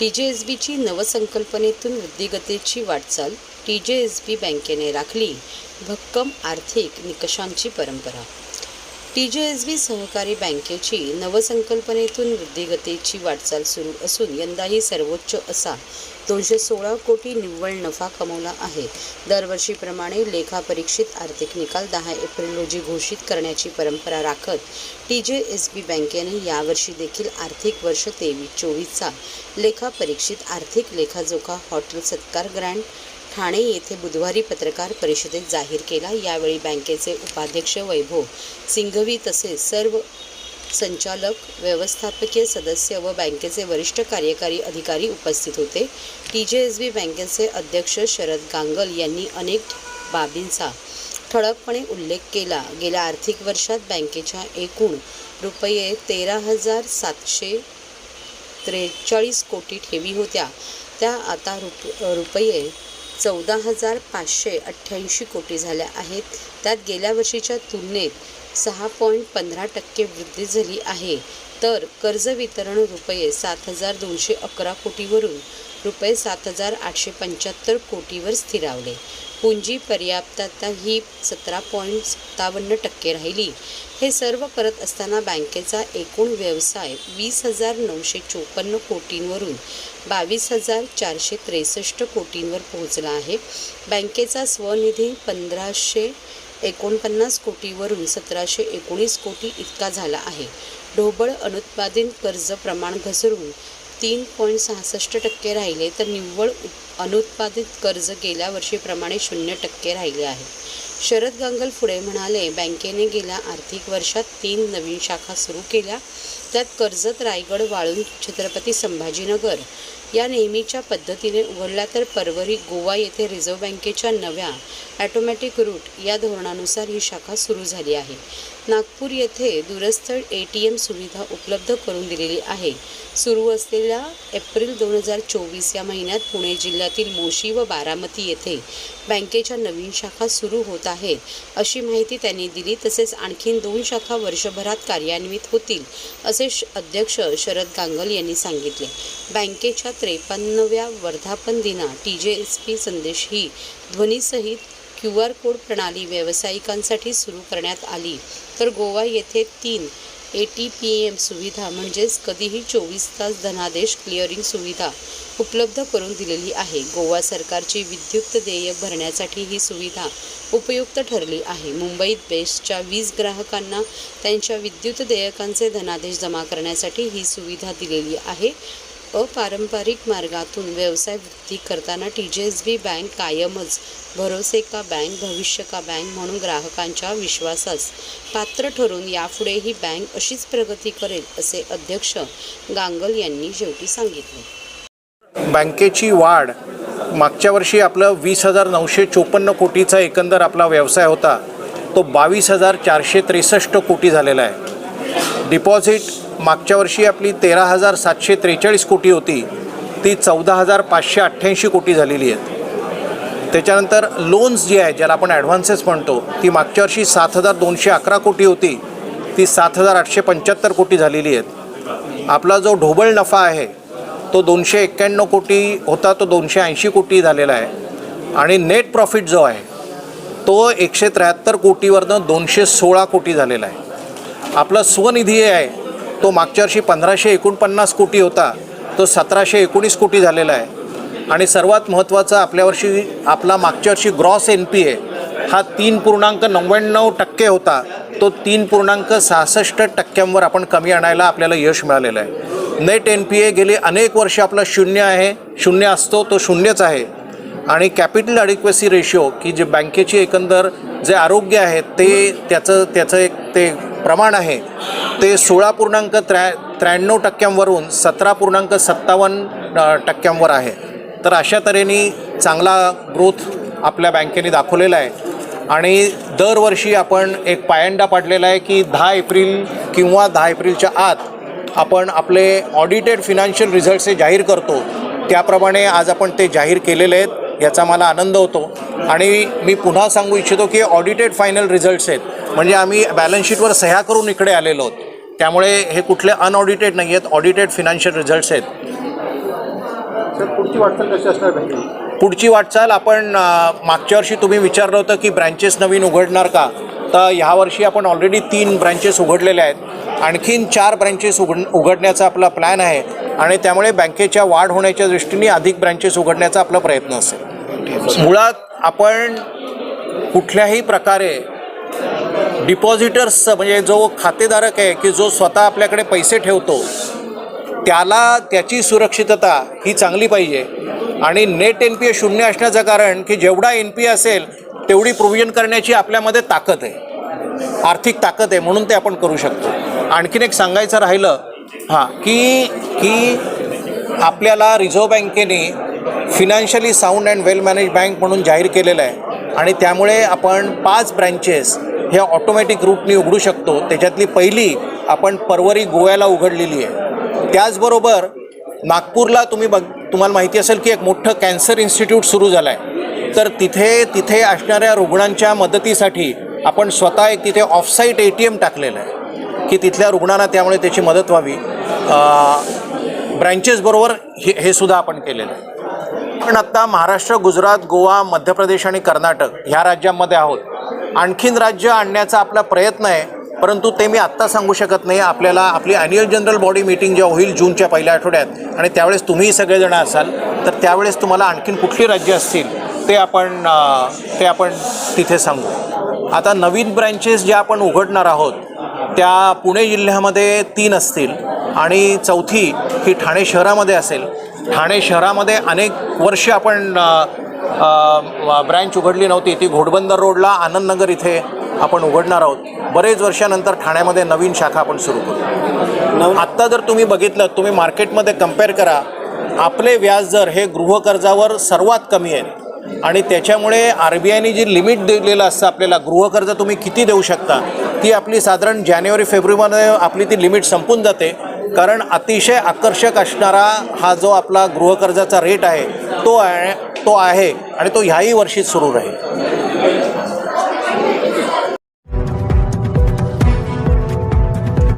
T जे S बीची नवसंकल्पनेतून वृद्धिगतीची वाटचाल टी जे एस बी बँकेने राखली. भक्कम आर्थिक निकषांची परंपरा टी जे एस बी सहकारी बँकेची नवसंकल्पनेतून वृद्धिगतीची वाटचाल सुरू असून यंदाही सर्वोच्च असा दोनशे सोळा कोटी निव्वळ नफा कमवला आहे. दरवर्षीप्रमाणे लेखापरीक्षित आर्थिक निकाल दहा एप्रिल रोजी घोषित करण्याची परंपरा राखत टी जे एस बी बँकेने यावर्षी देखील आर्थिक वर्ष तेवीस चोवीसचा लेखापरीक्षित आर्थिक लेखाजोखा हॉटेल सत्कार ग्रँड ठाणे येथे बुधवारी पत्रकार परिषदेत जाहीर केला. यावेळी बँकेचे उपाध्यक्ष वैभव सिंघवी तसेच सर्व संचालक व्यवस्थापकीय सदस्य व बँकेचे वरिष्ठ कार्यकारी अधिकारी उपस्थित होते. टी जे एस बी बँकेचे अध्यक्ष शरद गांगल यांनी अनेक बाबींचा ठळकपणे उल्लेख केला. गेल्या आर्थिक वर्षात बँकेच्या एकूण रुपये तेरा हजार सातशे त्रेचाळीस कोटी ठेवी होत्या. त्या आता रुप रुपये चौदा हजार पाचशे अठ्ठ्याऐंशी कोटी झाल्या आहेत. त्यात गेल्या वर्षीच्या तुलनेत सहा पॉईंट पंधरा टक्के वृद्धी झाली आहे. तर कर्ज वितरण रुपये सात हजार दोनशे अकरा कोटीवरून रुपये सात हजार आठशे पंच्याहत्तर कोटीवर स्थिरावले. पुंजी पर्याप्तता ही सतरा पॉईंट सत्तावन्न टक्के राहिली. हे सर्व करत असताना बँकेचा एकूण व्यवसाय वीस हजार नऊशे चोपन्न कोटींवरून बावीस हजार चारशे त्रेसष्ट कोटींवर पोहोचला आहे. बँकेचा स्वनिधी पंधराशे एकोणपन्नास कोटीवरून सतराशे एकोणीस कोटी इतका झाला आहे. ढोबळ अनुत्पादित कर्ज प्रमाण घसरून तीन पॉईंट सहासष्ट टक्के राहिले तर निव्वळ अनुत्पादित कर्ज गेल्या वर्षीप्रमाणे शून्य टक्के राहिले आहे. शरद गांगल पुढे म्हणाले बँकेने गेल्या आर्थिक वर्षात तीन नवीन शाखा सुरू केल्या. त्यात कर्जत रायगड वाळून छत्रपती संभाजीनगर या नेहमीच्या पद्धतीने उघडला तर परवरी गोवा येथे रिझर्व्ह बँकेच्या नव्या ॲटोमॅटिक रूट या धोरणानुसार ही शाखा सुरू झाली आहे. नागपूर येथे दूरस्थ ए टी एम सुविधा उपलब्ध करून दिलेली आहे. सुरू असलेल्या एप्रिल दोन हजार चोवीस या महिन्यात पुणे जिल्ह्यातील मोशी व बारामती येथे बँकेच्या नवीन शाखा सुरू होत आहेत. अशी माहिती त्यांनी दिली तसेच आणखीन दोन शाखा वर्षभरात कार्यान्वित होतील असे श- अध्यक्ष शरद गांगल यांनी सांगितले. बँकेच्या त्रेपन्नव्या वर्धापन दिना टी जे एस पी संदेश ही ध्वनीसहित क्यू आर कोड प्रणाली व्यावसायिकांसाठी सुरू करण्यात आली. तर गोवा येथे तीन ए टी पी एम सुविधा म्हणजेच कधीही चोवीस तास धनादेश क्लिअरिंग सुविधा उपलब्ध करून दिलेली आहे. गोवा सरकारची विद्युत देयक भरण्यासाठी ही सुविधा उपयुक्त ठरली आहे. मुंबईत बेस्टच्या वीज ग्राहकांना त्यांच्या विद्युत देयकांचे धनादेश जमा करण्यासाठी ही सुविधा दिलेली आहे. अपारंपरिक मार्गातून व्यवसाय वृद्धी करताना टी जे एस बी बँक कायमच भरोसे का बँक भविष्य का बँक म्हणून ग्राहकांच्या विश्वासास पात्र ठरून यापुढेही बँक अशीच प्रगती करेल असे अध्यक्ष गांगल यांनी शेवटी सांगितले. बँकेची वाढ. मागच्या वर्षी आपलं वीस हजार नऊशे चोपन्न कोटीचा एकंदर आपला व्यवसाय होता. तो बावीस हजार चारशे त्रेसष्ट कोटी झालेला आहे. डिपॉझिट मागच्या वर्षी आपली तेरा हजार सातशे त्रेचाळीस कोटी होती ती चौदा हजार पाचशे अठ्ठ्याऐंशी कोटी झालेली आहेत त्याच्यानंतर लोन्स जी आहे ज्याला आपण ॲडव्हान्सेस म्हणतो ती मागच्या वर्षी सात हजार दोनशे अकरा कोटी होती ती सात हजार आठशे पंच्याहत्तर कोटी झालेली आहेत. आपला जो ढोबळ नफा आहे तो दोनशे एक्क्याण्णव कोटी होता तो दोनशे ऐंशी कोटी झालेला आहे. आणि नेट प्रॉफिट जो आहे तो एकशे त्र्याहत्तर कोटीवरनं दोनशे सोळा कोटी झालेला आहे. आपला स्वनिधी आहे. तो मागच्या वर्षी पंधराशे एकोणपन्नास कोटी होता. तो सतराशे एकोणीस कोटी झालेला आहे. आणि सर्वात महत्त्वाचं आपल्या वर्षी आपला मागच्या वर्षी ग्रॉस एन पी ए हा तीन पूर्णांक नव्याण्णव टक्के होता. तो तीन पूर्णांक सहासष्ट टक्क्यांवर आपण कमी आणायला आपल्याला यश मिळालेलं आहे. नेट एन पी ए गेली अनेक वर्ष आपला शून्य आहे. शून्य असतो तो शून्यच आहे. आणि कॅपिटल अडिक्वेसी रेशिओ की जे बँकेची एकंदर जे आरोग्य आहे ते त्याचं त्याचं एक ते प्रमाण आहे. ते सोळा पूर्णांक त्र्या त्र्याण्णव टक्क्यांवरून सतरा पूर्णांक सत्तावन्न टक्क्यांवर आहे. तर अशा तऱ्हेने चांगला ग्रोथ आपल्या बँकेने दाखवलेला आहे. आणि दरवर्षी आपण एक पायंडा पाडलेला आहे की दहा एप्रिल किंवा दहा एप्रिलच्या आत आपण आपले ऑडिटेड फिनान्शियल रिझल्ट्स हे जाहीर करतो. त्याप्रमाणे आज आपण ते जाहीर केलेले आहेत. याचा मला आनंद होतो. आणि मी पुन्हा सांगू इच्छितो की ऑडिटेड फायनल रिझल्ट्स आहेत. म्हणजे आम्ही बॅलन्स शीटवर सह्या करून इकडे आलेलो आहोत. त्यामुळे हे कुठले अनऑडिटेड नाही आहेत ऑडिटेड फिनान्शियल रिझल्ट्स आहेत. सर पुढची वाटचाल कशी असणार बँकेची पुढची वाटचाल आपण मागच्या वर्षी तुम्ही विचारलं होतं की ब्रँचेस नवीन उघडणार का? तर ह्या वर्षी आपण ऑलरेडी तीन ब्रँचेस उघडलेल्या आहेत. आणखीन चार ब्रँचेस उघड उघडण्याचा आपला प्लॅन आहे. आणि त्यामुळे बँकेच्या वाढ होण्याच्या दृष्टीने अधिक ब्रँचेस उघडण्याचा आपला प्रयत्न असेल. मुळात आपण कुठल्याही प्रकारे डिपॉझिटर्सचं म्हणजे जो खातेधारक आहे की जो स्वतः आपल्याकडे पैसे ठेवतो त्याला त्याची सुरक्षितता ही चांगली पाहिजे. आणि नेट एन पी ए शून्य असण्याचं कारण की जेवढा एन पी ए असेल तेवढी प्रोव्हिजन करण्याची आपल्यामध्ये ताकद आहे. आर्थिक ताकद आहे म्हणून ते आपण करू शकतो. आणखीन एक सांगायचं राहिलं हां. की की आपल्याला रिझर्व्ह बँकेने financially sound and well manage bank म्हणून जाहीर केलेलं आहे. आणि त्यामुळे आपण पाच ब्रँचेस ह्या ऑटोमॅटिक रूटनी उघडू शकतो. त्याच्यातली पहिली आपण परवरी गोव्याला उघडलेली आहे. त्याचबरोबर नागपूरला तुम्ही बघ तुम्हाला माहिती असेल की एक मोठं कॅन्सर इन्स्टिट्यूट सुरू झालं आहे तर तिथे तिथे असणाऱ्या रुग्णांच्या मदतीसाठी आपण स्वतः एक तिथे ऑफसाईट ए टी एम टाकलेलं आहे. की तिथल्या रुग्णांना त्यामुळे त्याची मदत व्हावी. ब्रँचेसबरोबर हे हे सुद्धा आपण केलेलं आहे. आपण आत्ता महाराष्ट्र गुजरात गोवा मध्य प्रदेश आणि कर्नाटक ह्या राज्यांमध्ये आहोत. आणखीन राज्य आणण्याचा आपला प्रयत्न आहे परंतु ते मी आत्ता सांगू शकत नाही. आपल्याला आपली ॲन्युअल जनरल बॉडी मीटिंग जेव्हा होईल जूनच्या पहिल्या आठवड्यात आणि त्यावेळेस तुम्हीही सगळेजण असाल तर त्यावेळेस तुम्हाला आणखीन कुठली राज्य असतील ते आपण ते आपण तिथे सांगू. आता नवीन ब्रँचेस ज्या आपण उघडणार आहोत त्या पुणे जिल्ह्यामध्ये तीन असतील. आणि चौथी ही ठाणे शहरामध्ये असेल. ठाणे शहरामध्ये अनेक वर्ष आपण ब्रँच उघडली नव्हती. ती घोडबंदर रोडला आनंदनगर इथे आपण उघडणार आहोत. बरेच वर्षानंतर ठाण्यामध्ये नवीन शाखा आपण सुरू करू. आत्ता जर तुम्ही बघितलं तुम्ही मार्केटमध्ये कंपेअर करा. आपले व्याज दर हे गृहकर्जावर सर्वात कमी आहेत. आणि त्याच्यामुळे आर बी आयने जी लिमिट दिलेलं असतं आपल्याला गृहकर्ज तुम्ही किती देऊ शकता ती आपली साधारण जानेवारी फेब्रुवारीमध्ये आपली ती लिमिट संपून जाते. कारण अतिशय आकर्षक असणारा हा जो आपला गृहकर्जाचा रेट आहे तो आहे तो आहे आणि तो ह्याही वर्षी सुरू राहील.